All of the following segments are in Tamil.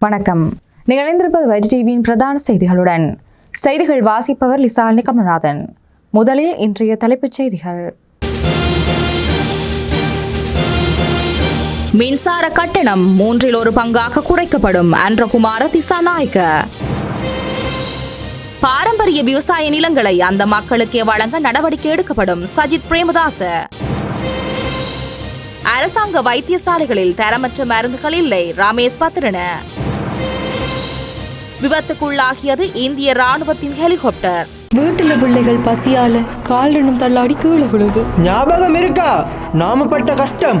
வணக்கம். நிகழ்ந்திருப்பது வைஜி வைட் டிவியின் பிரதான செய்திகளுடன். செய்திகள் வாசிப்பவர் லிசாலினி கமல்நாதன் முதலில் இன்றைய தலைப்புச் செய்திகள். மின்சார கட்டணம் மூன்றில் ஒரு பங்காக குறைக்கப்படும் அன்றகுமார திசாநாயக்க. பாரம்பரிய விவசாய நிலங்களை அந்த மக்களுக்கே வழங்க நடவடிக்கை எடுக்கப்படும் சஜித் பிரேமதாச. அரசாங்க வைத்தியசாலைகளில் தரமற்ற மருந்துகள் இல்லை ரமேஷ் பத்திரன. விபத்துக்குள்ளாகியது இந்திய ராணுவத்தின் ஹெலிகாப்டர். வீட்டுல பிள்ளைகள் பசியால கால் ரெண்டும் தள்ளாடி கீழே விழுது. ஞாபகம் இருக்கா? நாம பட்ட கஷ்டம்.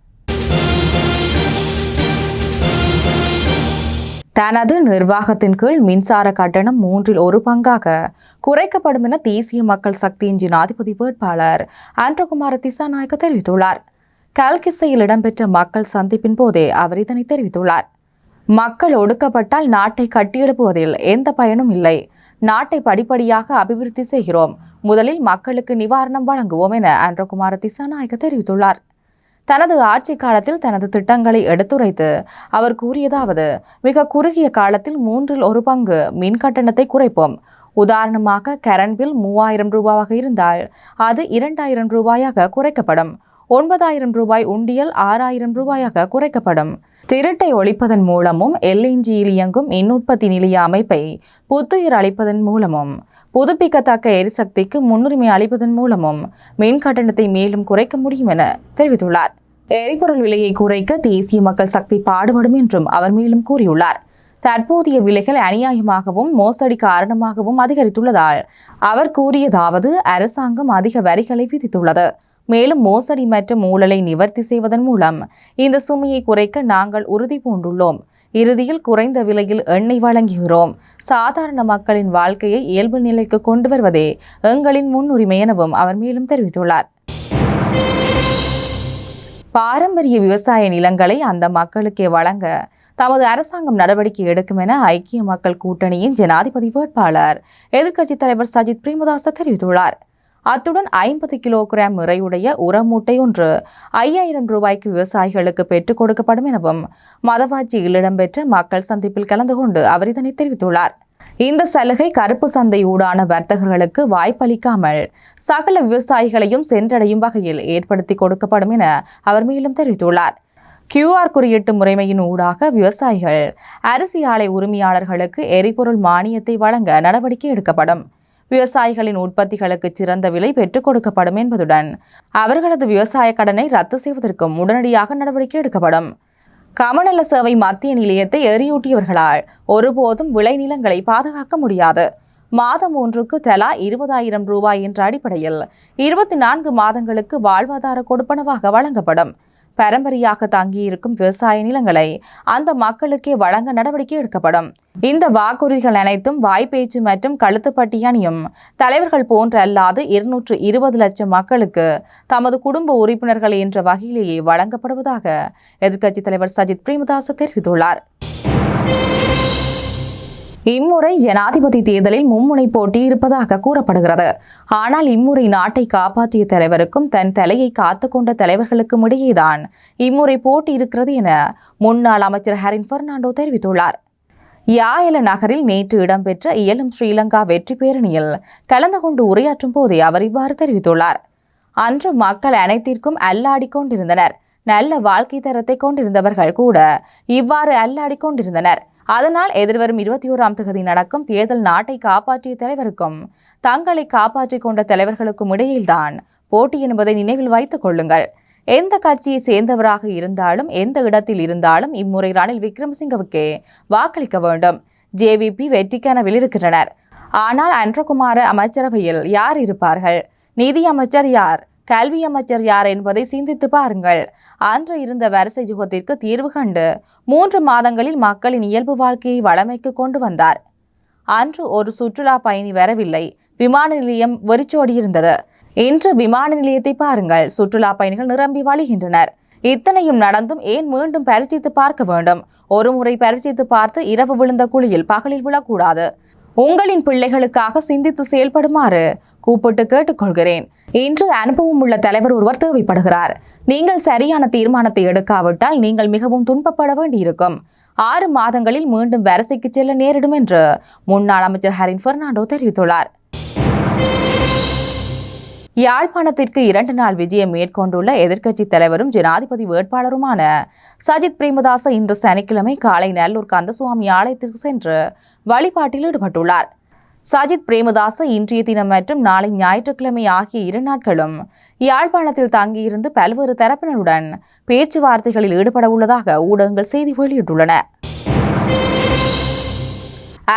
தனது நிர்வாகத்தின் கீழ் மின்சார கட்டணம் மூன்றில் ஒரு பங்காக குறைக்கப்படும் என தேசிய மக்கள் சக்தியின் ஜனாதிபதி வேட்பாளர் ஆண்ட்ரகுமார திசாநாயக்க தெரிவித்துள்ளார். கல்கிசையில் இடம்பெற்ற மக்கள் சந்திப்பின் போதே அவர் இதனை தெரிவித்துள்ளார். மக்கள் ஒடுக்கப்பட்டால் நாட்டை கட்டியெழுப்புவதில் எந்த பயனும் இல்லை. நாட்டை படிப்படியாக அபிவிருத்தி செய்கிறோம். முதலில் மக்களுக்கு நிவாரணம் வழங்குவோம் என ஆண்ட்ரகுமார திசாநாயக்க தெரிவித்துள்ளார். தனது ஆட்சி காலத்தில் தனது திட்டங்களை எடுத்துரைத்து அவர் கூறியதாவது மிக குறுகிய காலத்தில் மூன்றில் ஒரு பங்கு மின் கட்டணத்தை குறைப்போம். உதாரணமாக கரண்ட் பில் மூவாயிரம் ரூபாவாக இருந்தால் அது இரண்டாயிரம் ரூபாயாக குறைக்கப்படும். ஒன்பதாயிரம் ரூபாய் உண்டியல் ஆறாயிரம் ரூபாயாக குறைக்கப்படும். திருட்டை ஒழிப்பதன் மூலமும் எல்என்ஜியில் இயங்கும் மின் உற்பத்தி நிலைய அமைப்பை புத்துயிர் அளிப்பதன் மூலமும் புதுப்பிக்கத்தக்க எரிசக்திக்கு முன்னுரிமை அளிப்பதன் மூலமும் மின் கட்டணத்தை மேலும் குறைக்க முடியும் என தெரிவித்துள்ளார். எரிபொருள் விலையை குறைக்க தேசிய மக்கள் சக்தி பாடுபடும் என்றும் அவர் மேலும் கூறியுள்ளார். தற்போதைய விலைகள் அநியாயமாகவும் மோசடி காரணமாகவும் அதிகரித்துள்ளதால் அவர் கூறியதாவது அரசாங்கம் அதிக வரிகளை விதித்துள்ளது. மேலும் மோசடி மற்றும் ஊழலை நிவர்த்தி செய்வதன் மூலம் இந்த சுமையை குறைக்க நாங்கள் உறுதி பூண்டுள்ளோம். இறுதியில் குறைந்த விலையில் எண்ணெய் வழங்குகிறோம். சாதாரண மக்களின் வாழ்க்கையை இயல்பு நிலைக்கு கொண்டு வருவதே எங்களின் முன்னுரிமை எனவும் அவர் மேலும் தெரிவித்துள்ளார். பாரம்பரிய விவசாய நிலங்களை அந்த மக்களுக்கே வழங்க தமது அரசாங்கம் நடவடிக்கை எடுக்கும் என ஐக்கிய மக்கள் கூட்டணியின் ஜனாதிபதி வேட்பாளர் எதிர்க்கட்சித் தலைவர் சஜித் பிரேமதாச தெரிவித்துள்ளார். அத்துடன் ஐம்பது கிலோகிராம் நிறையுடைய உரமூட்டை ஒன்று ஐயாயிரம் ரூபாய்க்கு விவசாயிகளுக்கு பெற்றுக் கொடுக்கப்படும் எனவும் மதவாட்சியில் இடம்பெற்ற மக்கள் சந்திப்பில் கலந்து கொண்டு அவர் இதனை தெரிவித்துள்ளார். இந்த சலுகை கருப்பு சந்தை ஊடான வர்த்தகர்களுக்கு வாய்ப்பளிக்காமல் சகல விவசாயிகளையும் சென்றடையும் வகையில் ஏற்படுத்தி கொடுக்கப்படும் என அவர் மேலும் தெரிவித்துள்ளார். கியூஆர் குறியீட்டு முறைமையின் ஊடாக விவசாயிகள் அரிசி ஆலை உரிமையாளர்களுக்கு எரிபொருள் மானியத்தை வழங்க நடவடிக்கை எடுக்கப்படும். விவசாயிகளின் உற்பத்திகளுக்கு சிறந்த விலை பெற்றுக் கொடுக்கப்படும் என்பதுடன் அவர்களது விவசாய கடனை ரத்து செய்வதற்கும் உடனடியாக நடவடிக்கை எடுக்கப்படும். கமநல சேவை மத்திய நிலையத்தை எரியூட்டியவர்களால் ஒருபோதும் விளைநிலங்களை பாதுகாக்க முடியாது. மாதம் ஒன்றுக்கு தலா இருபதாயிரம் ரூபாய் என்ற அடிப்படையில் இருபத்தி நான்கு மாதங்களுக்கு வாழ்வாதார கொடுப்பனவாக வழங்கப்படும். பரம்பரையாக தங்கியிருக்கும் விவசாய நிலங்களை அந்த மக்களுக்கே வழங்க நடவடிக்கை எடுக்கப்படும். இந்த வாக்குறுதிகள் அனைத்தும் வாய்ப்பேச்சு மற்றும் கழுத்துப்பட்டி அணியும் தலைவர்கள் போன்ற அல்லாது இருநூற்று இருபது லட்சம் மக்களுக்கு தமது குடும்ப உறுப்பினர்கள் என்ற வகையிலேயே வழங்கப்படுவதாக எதிர்க்கட்சித் தலைவர் சஜித் பிரேமதாச தெரிவித்துள்ளார். இம்முறை ஜனாதிபதி தேர்தலில் மும்முனை போட்டி இருப்பதாக கூறப்படுகிறது. ஆனால் இம்முறை நாட்டை காப்பாற்றிய தலைவருக்கும் தன் தலையை காத்துக்கொண்ட தலைவர்களுக்கும் இடையேதான் இம்முறை போட்டி இருக்கிறது என முன்னாள் அமைச்சர் ஹரின் பெர்னாண்டோ தெரிவித்துள்ளார். யாயல நகரில் நேற்று இடம்பெற்ற இயலும் ஸ்ரீலங்கா வெற்றி பேரணியில் கலந்து கொண்டு உரையாற்றும் போதே அவர் இவ்வாறு தெரிவித்துள்ளார். அன்று மக்கள் அனைத்திற்கும் அல்லாடிக் கொண்டிருந்தனர். நல்ல வாழ்க்கை தரத்தை கொண்டிருந்தவர்கள் கூட இவ்வாறு அல்லாடிக் கொண்டிருந்தனர். அதனால் எதிர்வரும் இருபத்தி ஓராம் தேதி நடக்கும் தேர்தல் நாட்டை காப்பாற்றிய தலைவருக்கும் தங்களை காப்பாற்றிக் கொண்ட தலைவர்களுக்கும் இடையில்தான் போட்டி என்பதை நினைவில் வைத்துக் கொள்ளுங்கள். எந்த கட்சியை சேர்ந்தவராக இருந்தாலும் எந்த இடத்தில் இருந்தாலும் இம்முறை ரணில் விக்ரமசிங்கவுக்கே வாக்களிக்க வேண்டும். ஜேவிபி வெற்றி கனவில் இருக்கின்றனர் ஆனால் அன்றகுமார அமைச்சரவையில் யார் இருப்பார்கள்? நிதி அமைச்சர் யார்? கல்வி அமைச்சர் யார் என்பதை சிந்தித்து பாருங்கள். அன்று இருந்த வரிசை யுகத்திற்கு தீர்வு கண்டு மூன்று மாதங்களில் மக்களின் இயல்பு வாழ்க்கையை வளமைக்கு கொண்டு வந்தார். அன்று ஒரு சுற்றுலா பயணி வரவில்லை. விமான நிலையம் வெறிச்சோடியிருந்தது இன்று விமான நிலையத்தை பாருங்கள். சுற்றுலா பயணிகள் நிரம்பி வழிகின்றனர். இத்தனையும் நடந்தும் ஏன் மீண்டும் பரிசித்து பார்க்க வேண்டும்? ஒரு முறை பரிசித்து பார்த்து இரவு விழுந்த குழியில் பகலில் விழக்கூடாது. உங்களின் பிள்ளைகளுக்காக சிந்தித்து செயல்படுமாறு கூப்பிட்டு கேட்டுக்கொள்கிறேன். இன்று அனுபவம் உள்ள தலைவர் ஒருவர் தேவைப்படுகிறார். நீங்கள் சரியான தீர்மானத்தை எடுக்காவிட்டால் நீங்கள் மிகவும் துன்பப்பட வேண்டியிருக்கும். ஆறு மாதங்களில் மீண்டும் வரிசைக்கு செல்ல நேரிடும் என்று முன்னாள் அமைச்சர் ஹரின் பெர்னாண்டோ தெரிவித்துள்ளார். யாழ்ப்பாணத்திற்கு இரண்டு நாள் விஜயம் மேற்கொண்டுள்ள எதிர்க்கட்சித் தலைவரும் ஜனாதிபதி வேட்பாளருமான சஜித் பிரேமதாச இன்று சனிக்கிழமை காலை நல்லூர் கந்தசுவாமி ஆலயத்திற்கு சென்று வழிபாட்டில் ஈடுபட்டுள்ளார். சஜித் பிரேமதாச இன்றைய தினம் மற்றும் நாளை ஞாயிற்றுக்கிழமை ஆகிய இரு நாட்களும் யாழ்ப்பாணத்தில் தங்கியிருந்து பல்வேறு தரப்பினருடன் பேச்சுவார்த்தைகளில் ஈடுபட உள்ளதாக ஊடகங்கள் செய்தி வெளியிட்டுள்ளன.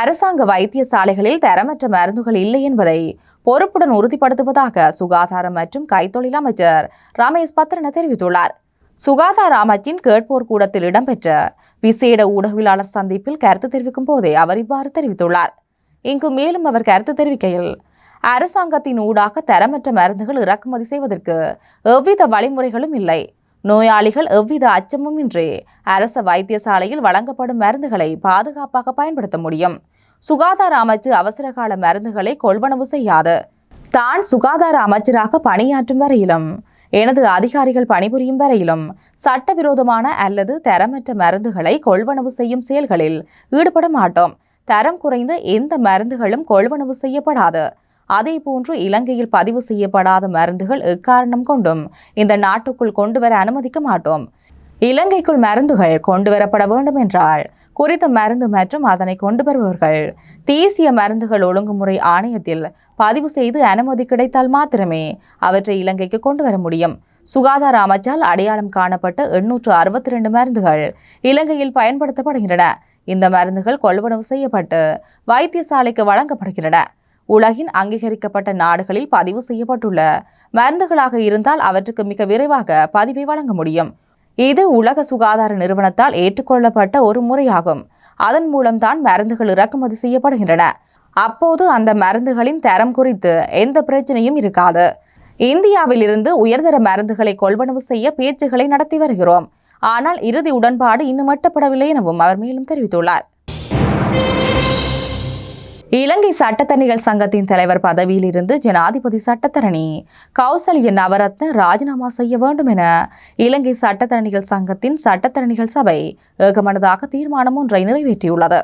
அரசாங்க வைத்தியசாலைகளில் தரமற்ற மருந்துகள் இல்லை என்பதை பொறுப்புடன் உறுதிப்படுத்துவதாக சுகாதார மற்றும் கைத்தொழில் அமைச்சர் ரமேஷ் பத்ரன தெரிவித்துள்ளார். சுகாதார அமைச்சின் கேட்போர் கூடத்தில் இடம்பெற்ற விசேட ஊடகவியலாளர் சந்திப்பில் கருத்து தெரிவிக்கும் போதே அவர் இவ்வாறு தெரிவித்துள்ளார். இங்கு மேலும் அவர் கருத்து தெரிவிக்கையில் அரசாங்கத்தின் ஊடாக தரமற்ற மருந்துகள் இறக்குமதி செய்வதற்கு எவ்வித வழிமுறைகளும் இல்லை. நோயாளிகள் எவ்வித அச்சமும் இன்றி அரச வைத்தியசாலையில் வழங்கப்படும் மருந்துகளை பாதுகாப்பாக பயன்படுத்த முடியும். சுகாதார அமைச்சு அவசரகால மருந்துகளை கொள்வனவு செய்யாது. தான் சுகாதார அமைச்சராக பணியாற்றும் வரையிலும் எனது அதிகாரிகள் பணிபுரியும் வரையிலும் சட்டவிரோதமான அல்லது தரமற்ற மருந்துகளை கொள்வனவு செய்யும் செயல்களில் ஈடுபட மாட்டோம். தரம் குறைந்த எந்த மருந்துகளும் கொள்வனவு செய்யப்படாது. அதேபோன்று இலங்கையில் பதிவு செய்யப்படாத மருந்துகள் எக்காரணம் கொண்டும் இந்த நாட்டுக்குள் கொண்டு வர அனுமதிக்க மாட்டோம். இலங்கைக்குள் மருந்துகள் கொண்டு வரப்பட வேண்டும் என்றால் குறித்த மருந்து மற்றும் அதனை கொண்டு வருபவர்கள் தேசிய மருந்துகள் ஒழுங்குமுறை ஆணையத்தில் பதிவு செய்து அனுமதி கிடைத்தால் மாத்திரமே அவற்றை இலங்கைக்கு கொண்டு வர முடியும். சுகாதார அமைச்சால் அடையாளம் காணப்பட்ட எண்ணூற்று அறுபத்தி ரெண்டு மருந்துகள் இலங்கையில் பயன்படுத்தப்படுகின்றன. இந்த மருந்துகள் கொள்வனவு செய்யப்பட்டு வைத்தியசாலைக்கு வழங்கப்படுகின்றன. உலகின் அங்கீகரிக்கப்பட்ட நாடுகளில் பதிவு செய்யப்பட்டுள்ள மருந்துகளாக இருந்தால் அவற்றுக்கு மிக விரைவாக பதிவை வழங்க முடியும். இது உலக சுகாதார நிறுவனத்தால் ஏற்றுக்கொள்ளப்பட்ட ஒரு முறையாகும். அதன் மூலம்தான் மருந்துகள் இறக்குமதி செய்யப்படுகின்றன. அப்போது அந்த மருந்துகளின் தரம் குறித்து எந்த பிரச்சனையும் இருக்காது. இந்தியாவிலிருந்து உயர்தர மருந்துகளை கொள்வனவு செய்ய பேச்சுகளை நடத்தி வருகிறோம். ஆனால் இறுதி உடன்பாடு இன்னும் எட்டப்படவில்லை எனவும் அவர் மேலும் தெரிவித்துள்ளார். இலங்கை சட்டத்தரணிகள் சங்கத்தின் தலைவர் பதவியில் இருந்து ஜனாதிபதி சட்டத்தரணி கௌசல்ய நவரத்ன ராஜினாமா செய்ய வேண்டும் என இலங்கை சட்டத்தரணிகள் சங்கத்தின் சட்டத்தரணிகள் சபை ஏகமனதாக தீர்மானம் ஒன்றை நிறைவேற்றியுள்ளது.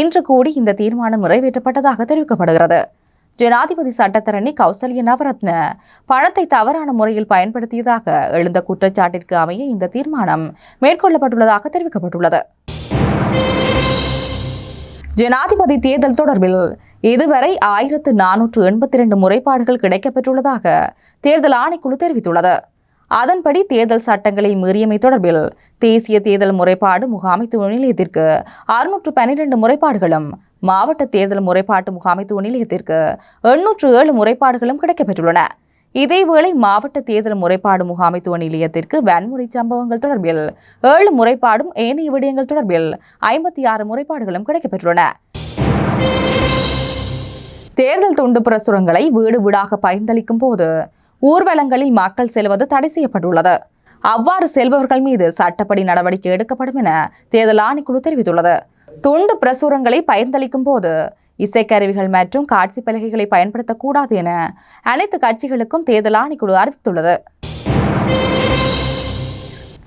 இன்று கூடி இந்த தீர்மானம் நிறைவேற்றப்பட்டதாக தெரிவிக்கப்படுகிறது. ஜனாதிபதி சட்டத்தரணி கௌசல்ய நவரத்ன பணத்தை தவறான முறையில் பயன்படுத்தியதாக எழுந்த குற்றச்சாட்டிற்கு அமைய இந்த தீர்மானம் மேற்கொள்ளப்பட்டுள்ளதாக தெரிவிக்கப்பட்டுள்ளது. ஜனாதிபதி தேர்தல் தொடர்பில் இதுவரை ஆயிரத்து நானூற்று எண்பத்தி ரெண்டு முறைப்பாடுகள் கிடைக்கப்பெற்றுள்ளதாக தேர்தல் ஆணைக்குழு தெரிவித்துள்ளது. அதன்படி தேர்தல் சட்டங்களை மீறியமை தொடர்பில் தேசிய தேர்தல் முறைப்பாடு முகாமைத்துவ நிலையத்திற்கு அறுநூற்று பன்னிரண்டு முறைப்பாடுகளும் மாவட்ட தேர்தல் முறைப்பாட்டு முகாமைத்துவ நிலையத்திற்கு எண்ணூற்று ஏழு முறைப்பாடுகளும் கிடைக்கப்பெற்றுள்ளன. இதேவேளை மாவட்ட தேர்தல் முறைப்பாடு முகாமைத்துவ நிலையத்திற்கு வன்முறை சம்பவங்கள் தொடர்பில் ஏழு முறைப்பாடும் ஏனைய விடயங்கள் தொடர்பில் ஐம்பத்தி ஆறு முறைப்பாடுகளும் கிடைக்கப்பெற்றுள்ளன. தேர்தல் துண்டு பிரசுரங்களை வீடு வீடாக பகிர்ந்தளிக்கும் போது ஊர்வலங்களில் மக்கள் செல்வது தடை செய்யப்பட்டுள்ளது. அவ்வாறு செல்பவர்கள் மீது சட்டப்படி நடவடிக்கை எடுக்கப்படும் என தேர்தல் ஆணைக்குழு தெரிவித்துள்ளது. துண்டு பிரசுரங்களை பகிர்ந்தளிக்கும் போது இசைக்கருவிகள் மற்றும் காட்சி பலகைகளை பயன்படுத்தக்கூடாது என அனைத்து கட்சிகளுக்கும் தேர்தல் ஆணைக்குழு அறிவித்துள்ளது.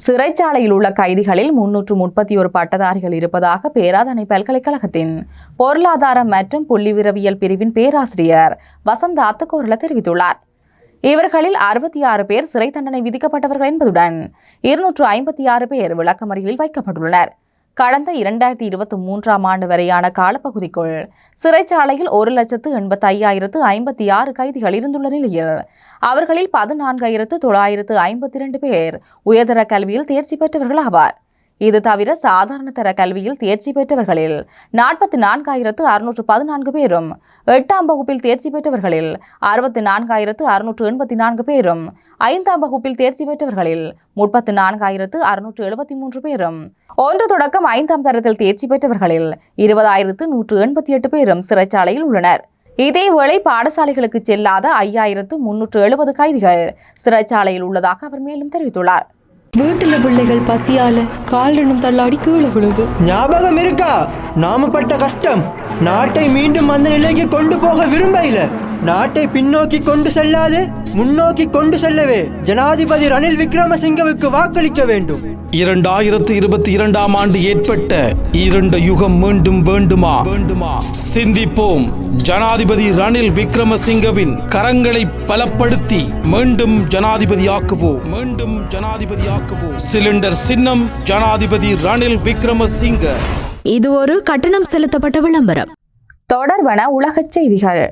சிறைச்சாலையில் உள்ள கைதிகளில் முன்னூற்று முப்பத்தி ஒரு பட்டதாரிகள் இருப்பதாக பேராதனை பல்கலைக்கழகத்தின் பொருளாதாரம் மற்றும் புள்ளிவிரவியல் பிரிவின் பேராசிரியர் வசந்த அத்துக்கோரல தெரிவித்துள்ளார். இவர்களில் அறுபத்தி ஆறு பேர் சிறை தண்டனை விதிக்கப்பட்டவர்கள் என்பதுடன் இருநூற்று ஐம்பத்தி ஆறு பேர் விளக்கமறியலில் வைக்கப்பட்டுள்ளனர். கடந்த இரண்டாயிரத்தி இருபத்தி மூன்றாம் ஆண்டு வரையான காலப்பகுதிக்குள் சிறைச்சாலையில் ஒரு லட்சத்து எண்பத்தி ஐயாயிரத்து ஐம்பத்தி ஆறு கைதிகள் இருந்துள்ள நிலையில் அவர்களில் பதினான்காயிரத்து தொள்ளாயிரத்து ஐம்பத்தி இரண்டு பேர் உயர்தர கல்வியில் தேர்ச்சி பெற்றவர்கள் ஆவார். இது தவிர சாதாரண தர கல்வியில் தேர்ச்சி பெற்றவர்களில் நாற்பத்தி நான்காயிரத்து அறுநூற்று பதினான்கு பேரும் எட்டாம் வகுப்பில் தேர்ச்சி பெற்றவர்களில் அறுபத்தி நான்காயிரத்து அறுநூற்று எண்பத்தி நான்கு பேரும் ஐந்தாம் வகுப்பில் தேர்ச்சி பெற்றவர்களில் முப்பத்து நான்காயிரத்து அறுநூற்று எழுபத்தி மூன்று பேரும். ஒன்று தொடக்கம் ஐந்தாம் தரத்தில் தேர்ச்சி பெற்றவர்களில் இருபதாயிரத்து நூற்று எண்பத்தி எட்டு பேரும் சிறைச்சாலையில் உள்ளனர். இதேவேளை பாடசாலைகளுக்கு செல்லாத ஐயாயிரத்து முன்னூற்று எழுபது கைதிகள் சிறைச்சாலையில் உள்ளதாக அவர் மேலும் தெரிவித்துள்ளார். வீட்டுல பிள்ளைகள் பசியால கால் ரெண்டும் தள்ளாடி கீழே விழுது. ஞாபகம் இருக்கா? நாம பட்ட கஷ்டம். நாட்டை மீண்டும் அந்த நிலைக்கு கொண்டு போக விரும்பல நாட்டை பின்னோக்கி கொண்டு செல்லாது முன்னோக்கி கொண்டு செல்லவே ஜனாதிபதி ரணில் விக்ரமசிங்கவுக்கு வாக்களிக்க வேண்டும். இரண்டாயிரத்து இருபத்தி இரண்டாம் ஆண்டு ஏற்பட்ட இரண்டு யுகம் மீண்டும் வேண்டுமா? வேண்டுமா? சிந்திப்போம். ஜனாதிபதி ரணில் விக்ரமசிங்கவின் கரங்களை பலப்படுத்தி மீண்டும் ஜனாதிபதியாக்குவோம் மீண்டும் ஜனாதிபதியாக்குவோம் சிலிண்டர் சின்னம் ஜனாதிபதி ரணில் விக்ரமசிங்க. இது ஒரு கட்டணம் செலுத்தப்பட்ட விளம்பரம். தொடர்வன உலகச் செய்திகள்.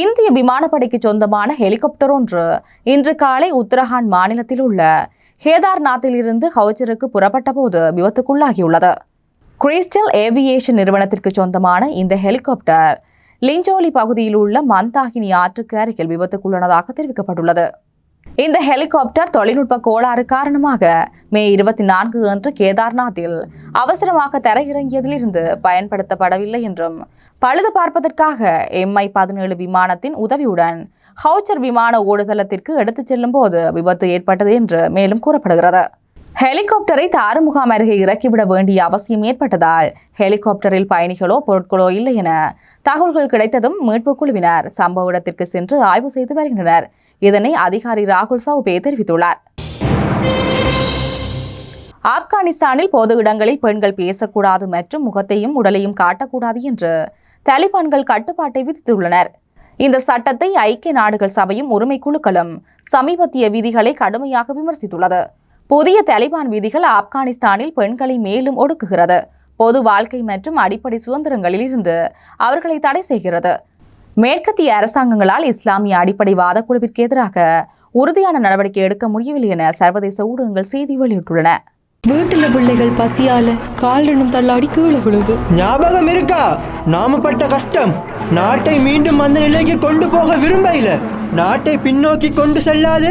இந்திய விமானப்படைக்கு சொந்தமான ஹெலிகாப்டர் ஒன்று இன்று காலை உத்தரகாண்ட் மாநிலத்தில் உள்ள கேதார்நாத்தில் இருந்து ஹவுச்சருக்கு புறப்பட்ட போது விபத்துக்குள்ளாகியுள்ளது. கிறிஸ்டல் ஏவியேஷன் நிறுவனத்திற்கு சொந்தமான இந்த ஹெலிகாப்டர் லிஞ்சோலி பகுதியில் உள்ள மந்தாகினி ஆற்றுக்கு அருகில் விபத்துக்குள்ளானதாக தெரிவிக்கப்பட்டுள்ளது. இந்த ஹெலிகாப்டர் தொழில்நுட்ப கோளாறு காரணமாக மே இருபத்தி நான்கு அன்று கேதார்நாத்தில் அவசரமாக தரையிறங்கியதிலிருந்து பயன்படுத்தப்படவில்லை என்றும் பழுது பார்ப்பதற்காக எம்ஐ பதினேழு விமானத்தின் உதவியுடன் ஹவுச்சர் விமான ஓடுதளத்திற்கு எடுத்துச் செல்லும் போது விபத்து ஏற்பட்டது என்று மேலும் கூறப்படுகிறது. ஹெலிகாப்டரை தாறுமுகாம் அருகே இறக்கிவிட வேண்டிய அவசியம் ஏற்பட்டதால் ஹெலிகாப்டரில் பயணிகளோ பொருட்களோ இல்லை என தகவல்கள் கிடைத்ததும் மீட்புக் குழுவினர் சம்பவ இடத்திற்கு சென்று ஆய்வு செய்து வருகின்றனர். இதனை அதிகாரி ராகுல் சௌபே தெரிவித்துள்ளார். ஆப்கானிஸ்தானில் பொது இடங்களில் பெண்கள் பேசக்கூடாது மற்றும் முகத்தையும் உடலையும் காட்டக்கூடாது என்று தலிபான்கள் கட்டுப்பாட்டை விதித்துள்ளனர். இந்த சட்டத்தை ஐக்கிய நாடுகள் சபையும் உரிமை குழுக்களும் சமீபத்திய விதிகளை கடுமையாக விமர்சித்துள்ளது. புதிய தலிபான் விதிகள் ஆப்கானிஸ்தானில் பெண்களை மேலும் ஒடுக்குகிறது. பொது வாழ்க்கை மற்றும் அடிப்படை சுதந்திரங்களில் இருந்து அவர்களை தடை செய்கிறது. மேற்கத்திய அரசாங்கங்களால் இஸ்லாமிய அடிப்படை வாதக்குழுவிற்கு எதிராக உறுதியான நடவடிக்கை எடுக்க முடியவில்லை என சர்வதேச ஊடகங்கள் செய்தி வெளியிட்டுள்ளன. வீட்டுல பிள்ளைகள் பசியால கால் ரெண்டும் தள்ளாடி கீழே விழுது ஞாபகம் இருக்கா? நாம பட்ட கஷ்டம். நாட்டை மீண்டும் அந்த நிலைக்கு கொண்டு போக விரும்பல நாட்டை பின்னோக்கி கொண்டு செல்லாது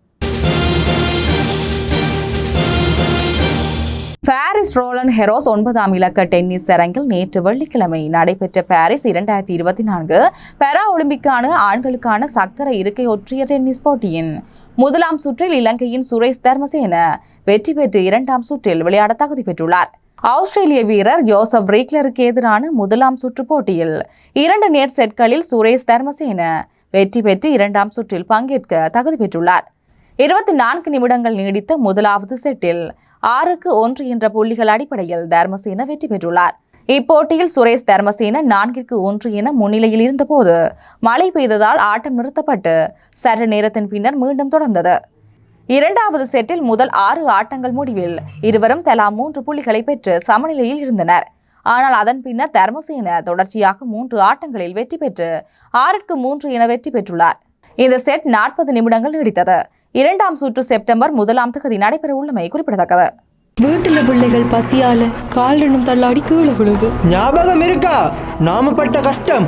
பாரிஸ் ரோலன் ஹெரோஸ் ஒன்பதாம் இலக்க டென்னிஸ் அரங்கில் நேற்று வெள்ளிக்கிழமை நடைபெற்ற பாரிஸ் இரண்டாயிரத்தி இருபத்தி நான்கு பாரா ஒலிம்பிக்கான ஆண்களுக்கான சக்கர இருக்கை ஒற்றிய டென்னிஸ் போட்டியின் முதலாம் சுற்றில் இலங்கையின் சுரேஷ் தர்மசேன வெற்றி பெற்று இரண்டாம் சுற்றில் விளையாட தகுதி பெற்றுள்ளார். ஆஸ்திரேலிய வீரர் ஜோசப் ரீக்லருக்கு எதிரான முதலாம் சுற்று போட்டியில் இரண்டு நேர் செட்களில் சுரேஷ் தர்மசேன வெற்றி பெற்று இரண்டாம் சுற்றில் பங்கேற்க தகுதி பெற்றுள்ளார். இருபத்தி நான்கு நிமிடங்கள் நீடித்த முதலாவது செட்டில் ஆறுக்கு ஒன்று என்ற புள்ளிகள் அடிப்படையில் தர்மசேன வெற்றி பெற்றுள்ளார். இப்போட்டியில் சுரேஷ் தர்மசேன நான்கிற்கு ஒன்று என முன்னிலையில் இருந்தபோது மழை பெய்ததால் ஆட்டம் நிறுத்தப்பட்டு சற்று நேரத்தின் பின்னர் மீண்டும் தொடர்ந்தது. இரண்டாவது செட்டில் முதல் ஆறு ஆட்டங்கள் முடிவில் இருவரும் தலா மூன்று புள்ளிகளை பெற்று சமநிலையில் இருந்தனர். ஆனால் அதன் பின்னர் தர்மசேன தொடர்ச்சியாக மூன்று ஆட்டங்களில் வெற்றி பெற்று ஆறுக்கு மூன்று என வெற்றி பெற்றுள்ளார். இந்த செட் நாற்பது நிமிடங்கள் நீடித்தது. இரண்டாம் சுற்று செப்டம்பர் முதலாம் தேதி நடைபெற உள்ளமை குறிப்பிடத்தக்கது. வீட்டுல பிள்ளைகள் பசியால கால் ரெண்டும் தள்ளாடி கீழே விழுது. ஞாபகம் இருக்கா? நாம பட்ட கஷ்டம்.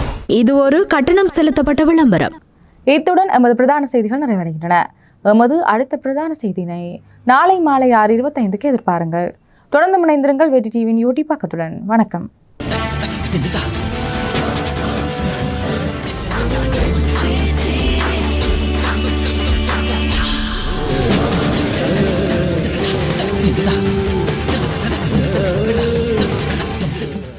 இது ஒரு கட்டணம் செலுத்தப்பட்ட விளம்பரம். இத்துடன் எமது பிரதான செய்திகள் நிறைவடைகின்றன. எமது அடுத்த பிரதான செய்தியினை நாளை மாலை ஆறு இருபத்தைந்துக்கு எதிர்பாருங்கள். தொடர்ந்து இணைந்திருங்கள் வெற்றி டிவியின் யூடியூப் பக்கத்துடன். வணக்கம். Tidak.